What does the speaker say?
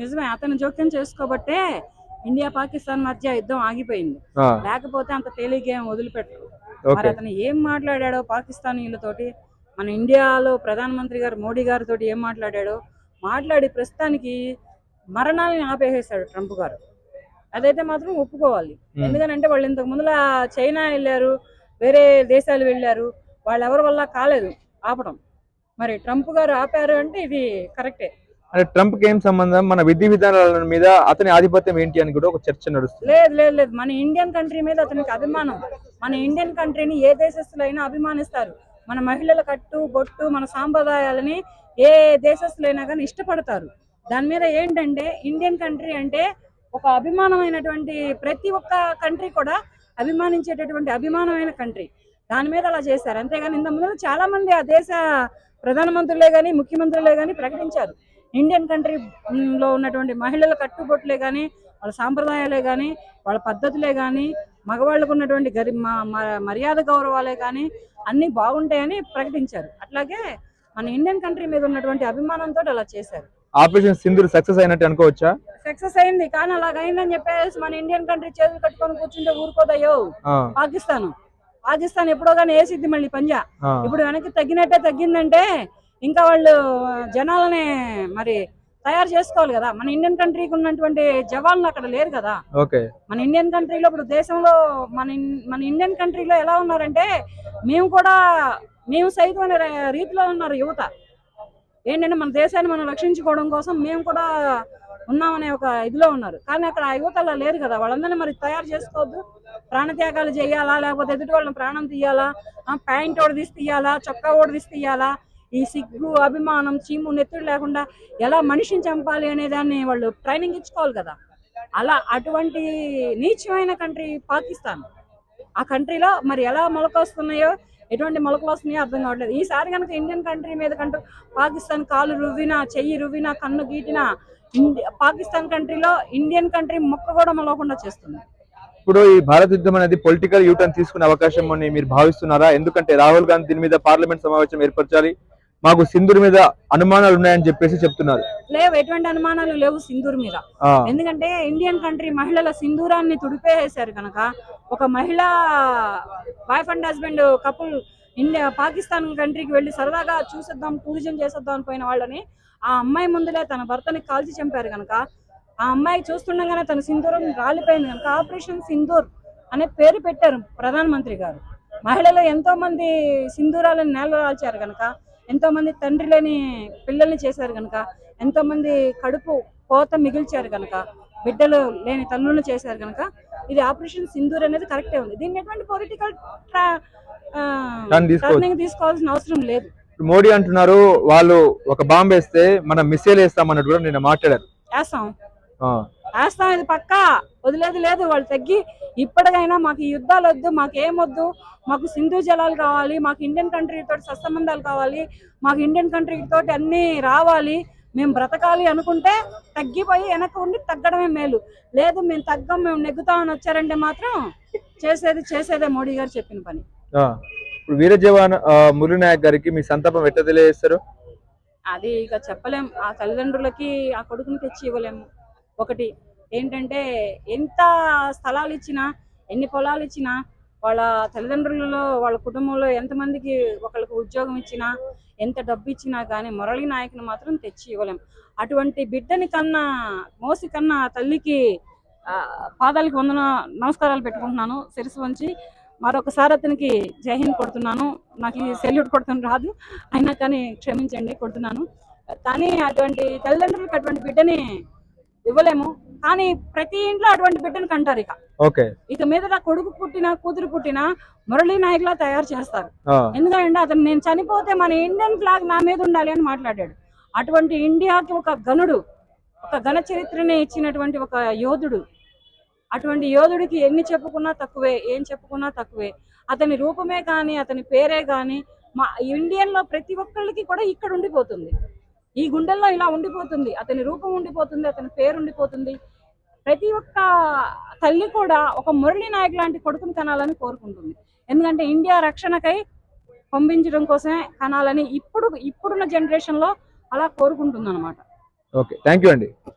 నిజమే అతను జోక్యం చేసుకోబట్టే ఇండియా పాకిస్తాన్ మధ్య యుద్ధం ఆగిపోయింది. లేకపోతే అంత తేలిగ్గా వదిలిపెట్టరు. మరి అతను ఏం మాట్లాడాడో పాకిస్తానీలతోటి మన ఇండియాలో ప్రధానమంత్రి గారు మోడీ గారితో ఏం మాట్లాడాడో మాట్లాడి ప్రస్తుతానికి మరణాలను ఆపేసేశాడు ట్రంప్ గారు. అదైతే మాత్రం ఒప్పుకోవాలి. ఎందుకంటే వాళ్ళు ఇంతకు ముందుల చైనా వెళ్ళారు వేరే దేశాలు వెళ్ళారు వాళ్ళు ఎవరి వల్ల కాలేదు ఆపడం. మరి ట్రంప్ గారు ఆపారు అంటే ఇది కరెక్టే. అంటే ట్రంప్కి ఏం సంబంధం? మన విధి విధానాల మీద అతని ఆధిపత్యం ఏంటి అని కూడా ఒక చర్చ నడుస్తుంది. లేదు లేదు లేదు. మన ఇండియన్ కంట్రీ మీద అతనికి అభిమానం. మన ఇండియన్ కంట్రీని ఏ దేశస్తులైనా అభిమానిస్తారు. మన మహిళల కట్టు బొట్టు మన సాంప్రదాయాలని ఏ దేశస్తులైనా కానీ ఇష్టపడతారు. దాని మీద ఏంటంటే ఇండియన్ కంట్రీ అంటే ఒక అభిమానమైనటువంటి ప్రతి ఒక్క కంట్రీ కూడా అభిమానించేటటువంటి అభిమానమైన కంట్రీ. దాని మీద అలా చేశారు. అంతేగాని ఇంత ముందు చాలా మంది ఆ దేశ ప్రధానమంత్రులే కానీ ముఖ్యమంత్రులే కానీ ప్రకటించారు. ఇండియన్ కంట్రీ మ్, లో ఉన్నటువంటి మహిళల కట్టుబొట్లే కానీ వాళ్ళ సాంప్రదాయాలే కానీ వాళ్ళ పద్ధతులే కానీ మగవాళ్ళకు ఉన్నటువంటి గరి మర్యాద గౌరవాలే కానీ అన్నీ బాగుంటాయని ప్రకటించారు. అట్లాగే మన ఇండియన్ కంట్రీ మీద ఉన్నటువంటి అభిమానంతో అలా చేశారు. ఆపరేషన్ సింధూర్ సక్సెస్ అయినట్టు అనుకోవచ్చా? సక్సెస్ అయింది. కానీ అలాగ అయిందని చెప్పేసి మన ఇండియన్ కంట్రీ చేతులు కట్టుకొని కూర్చుంటే ఊరుకోదయ్యో? పాకిస్తాన్. పాకిస్తాన్ ఎప్పుడో కానీ వేసిద్ది మళ్ళీ పంజా. ఇప్పుడు వెనక్కి తగ్గినట్టే తగ్గిందంటే ఇంకా వాళ్ళు జనాలని మరి తయారు చేసుకోవాలి కదా. మన ఇండియన్ కంట్రీకి ఉన్నటువంటి జవాన్లు అక్కడ లేరు కదా. ఓకే. మన ఇండియన్ కంట్రీలో ఇప్పుడు దేశంలో మన మన ఇండియన్ కంట్రీలో ఎలా ఉన్నారంటే మేము కూడా మేము సైతం రీతిలో ఉన్నారు యువత. ఏంటంటే మన దేశాన్ని మనం రక్షించుకోవడం కోసం మేము కూడా ఉన్నామనే ఒక ఇదిలో ఉన్నారు. కానీ అక్కడ ఆ యువత అలా లేరు కదా. వాళ్ళందరినీ మరి తయారు చేసుకోవద్దు. ప్రాణత్యాగాలు చేయాలా? లేకపోతే ఎదుటి వాళ్ళని ప్రాణం తీయాలా? ప్యాంట్ ఓడి తీసి తీయాలా? చొక్కా ఓడి తీసి తీయాలా? ఈ సిగ్గు అభిమానం చీము నెత్తుడు లేకుండా ఎలా మనిషిని చంపాలి అనే దాన్ని వాళ్ళు ట్రైనింగ్ ఇచ్చుకోవాలి కదా. అలా అటువంటి నీచమైన కంట్రీ పాకిస్తాన్. ఆ కంట్రీలో మరి ఎలా మొలకొస్తున్నాయో ఎటువంటి మొలకలు వస్తున్నాయో అర్థం కావట్లేదు. ఈసారి కనుక ఇండియన్ కంట్రీ మీద కంటూ పాకిస్తాన్ కాలు రువ్వినా చెయ్యి రువ్వినా కన్ను గీటినా పాకిస్తాన్ కంట్రీలో ఇండియన్ కంట్రీ మొక్క కూడా మొలవకుండా చేస్తుంది. ఇప్పుడు ఈ భారత్ యుద్ధం అనేది పొలిటికల్ యూటర్న్ తీసుకునే అవకాశం అని మీరు భావిస్తున్నారా? ఎందుకంటే రాహుల్ గాంధీ దీని మీద పార్లమెంట్ సమావేశం ఏర్పరచాలి. మాకు సింధూర్ మీద అనుమానాలు ఉన్నాయని చెప్పేసి చెప్తున్నారు. లేవు ఎటువంటి అనుమానాలు లేవు సింధూర్ మీద. ఎందుకంటే ఇండియన్ కంట్రీ మహిళల సింధూరాన్ని తుడిపేశారు కనుక ఒక మహిళ wife and husband couple India Pakistan కంట్రీకి వెళ్ళి సరదాగా చూసేద్దాం టూరిజం చేసేద్దాం అని పోయిన వాళ్ళని ఆ అమ్మాయి ముందులే తన భర్తని కాల్చి చంపారు కనుక ఆ అమ్మాయి చూస్తుండగానే తన సింధూరం రాలిపోయింది కనుక ఆపరేషన్ సింధూర్ అనే పేరు పెట్టారు ప్రధానమంత్రి గారు. మహిళలు ఎంతో మంది సింధూరాలను నేలరాల్చారు కనుక ఎంతో మంది తండ్రి లేని పిల్లల్ని చేశారు కనుక ఎంతో మంది కడుపు కోత మిగిల్చారు కనుక బిడ్డలు లేని తల్లులను చేశారు కనుక ఇది ఆపరేషన్ సింధూర్ అనేది కరెక్టే ఉంది. దీన్ని ఎటువంటి పొలిటికల్. టర్నింగ్ తీసుకోవాల్సిన అవసరం లేదు. మోడీ అంటున్నారు వాళ్ళు ఒక బాంబు వేస్తే మనం మిస్సైల్ వేస్తామన్నట్టు కూడా నిన్న మాట్లాడారు. వేస్తాం. ఆ, వేస్తాం ఇది పక్కా. వదిలేదు లేదు వాళ్ళు తగ్గి ఇప్పటికైనా మాకు యుద్ధాలు వద్దు మాకు ఏమొద్దు మాకు సింధు జలాలు కావాలి మాకు ఇండియన్ కంట్రీ తోటి సత్సంబంధాలు కావాలి మాకు ఇండియన్ కంట్రీ తోటి అన్నీ రావాలి. మేము బ్రతకాలి అనుకుంటే తగ్గిపోయి వెనక్కి ఉండి తగ్గడమే మేలు. లేదు మేము తగ్గం మేము నెగ్గుతామని వచ్చారంటే మాత్రం చేసేది చేసేదే మోడీ గారు చెప్పిన పని. ఇప్పుడు వీర జవాన్ మురళీ నాయక్ గారికి మీ సంతాపం ఎట్లా తెలియజేస్తారు? అది ఇక చెప్పలేం. ఆ తల్లిదండ్రులకి ఆ కొడుకుని తెచ్చి ఇవ్వలేము. ఒకటి ఏంటంటే ఎంత స్థలాలు ఇచ్చినా ఎన్ని పొలాలు ఇచ్చినా వాళ్ళ తల్లిదండ్రులలో వాళ్ళ కుటుంబంలో ఎంతమందికి ఒకళ్ళకి ఉద్యోగం ఇచ్చినా ఎంత డబ్బు ఇచ్చినా కానీ మురళీ నాయకుని మాత్రం తెచ్చి ఇవ్వలేం. అటువంటి బిడ్డని కన్నా మోసి కన్నా తల్లికి పాదాలకి వందన నమస్కారాలు పెట్టుకుంటున్నాను. శిరసు వంచి మరొకసారి అతనికి జైహింద్ కొడుతున్నాను. నాకు సెల్యూట్ కొడుతున్న రాదు. అయినా కానీ క్షమించండి కొడుతున్నాను. కానీ అటువంటి తల్లిదండ్రులకు అటువంటి బిడ్డని ఇవ్వలేము. కానీ ప్రతి ఇంట్లో అటువంటి బిడ్డను కంటారు ఇక. ఓకే. ఇక మీద కొడుకు పుట్టినా కూతురు పుట్టినా మురళీ నాయకులా తయారు చేస్తారు. ఎందుకంటే అతను నేను చనిపోతే మన ఇండియన్ ఫ్లాగ్ నా మీద ఉండాలి అని మాట్లాడాడు. అటువంటి ఇండియాకి ఒక గనుడు ఒక ఘన చరిత్రని ఇచ్చినటువంటి ఒక యోధుడు. అటువంటి యోధుడికి ఎన్ని చెప్పుకున్నా తక్కువే ఏం చెప్పుకున్నా తక్కువే. అతని రూపమే కానీ అతని పేరే కానీ మా ఇండియన్లో ప్రతి ఒక్కళ్ళకి కూడా ఇక్కడ ఉండిపోతుంది. ఈ గుండెల్లో ఇలా ఉండిపోతుంది. అతని రూపం ఉండిపోతుంది అతని పేరు ఉండిపోతుంది. ప్రతి ఒక్క తల్లి కూడా ఒక మురళీ నాయక్ లాంటి కొడుకుని కనాలని కోరుకుంటుంది. ఎందుకంటే ఇండియా రక్షణకై పంపించడం కోసమే కనాలని ఇప్పుడు ఇప్పుడున్న జనరేషన్లో అలా కోరుకుంటుంది అనమాట ఓకే థ్యాంక్ యూ అండి.